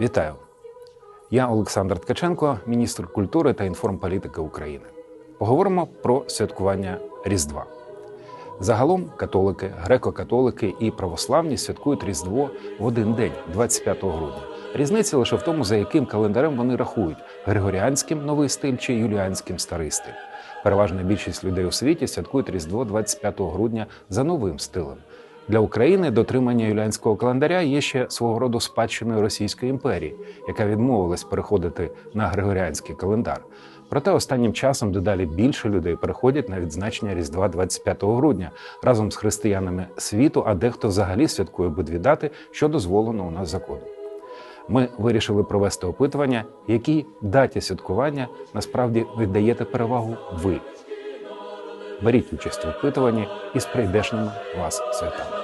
Вітаю! Я Олександр Ткаченко, міністр культури та інформполітики України. Поговоримо про святкування Різдва. Загалом католики, греко-католики і православні святкують Різдво в один день, 25 грудня. Різниця лише в тому, за яким календарем вони рахують: григоріанським новий стиль чи юліанським старий стиль. Переважна більшість людей у світі святкують Різдво 25 грудня за новим стилем. Для України дотримання юліанського календаря є ще свого роду спадщиною Російської імперії, яка відмовилась переходити на григоріанський календар. Проте останнім часом дедалі більше людей переходять на відзначення Різдва 25 грудня разом з християнами світу, а дехто взагалі святкує обидві дати, що дозволено у нас законом. Ми вирішили провести опитування, якій даті святкування насправді віддаєте перевагу ви беріть участь в опитуванні із прийдешними вас святами.